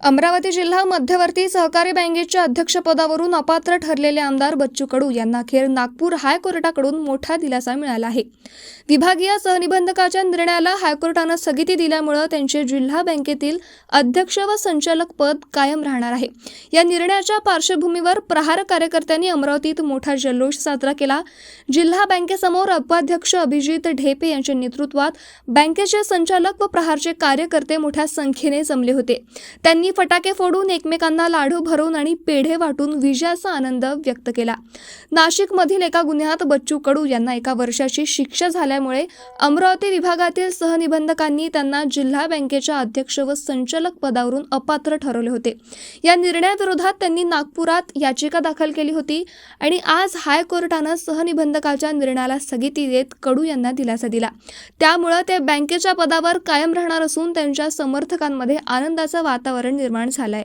अमरावती जिल्हा मध्यवर्ती सहकारी बँकेच्या अध्यक्षपदावरून अपात्र ठरलेले आमदार बच्चू कडू यांना अखेर नागपूर हायकोर्टाकडून मोठा दिलासा मिळाला आहे. विभागीय सहनिबंधकाच्या निर्णयाला हायकोर्टानं स्थगिती दिल्यामुळं त्यांचे जिल्हा बँकेतील अध्यक्ष व संचालक पद कायम राहणार आहे. या निर्णयाच्या पार्श्वभूमीवर प्रहार कार्यकर्त्यांनी अमरावतीत मोठा जल्लोष साजरा केला. जिल्हा बँकेसमोर उपाध्यक्ष अभिजित ढेपे यांच्या नेतृत्वात बँकेचे संचालक व प्रहारचे कार्यकर्ते मोठ्या संख्येने जमले होते. त्यांनी फटाके फोडून एकमेकांना लाडू भरून आणि पेढे वाटून विजयाचा आनंद व्यक्त केला. नाशिकमधील एका गुन्ह्यात बच्चू कडू यांना एका वर्षाची शिक्षा झाल्यामुळे अमरावती विभागातील सहनिबंधकांनी त्यांना जिल्हा बँकेच्या अध्यक्ष व संचालक पदावरून अपात्र ठरवले होते. या निर्णयाविरोधात त्यांनी नागपुरात याचिका दाखल केली होती आणि आज हायकोर्टानं सहनिबंधकाच्या निर्णयाला स्थगिती देत कडू यांना दिलासा दिला. त्यामुळं ते बँकेच्या पदावर कायम राहणार असून त्यांच्या समर्थकांमध्ये आनंदाचं वातावरण निर्माण झालंय.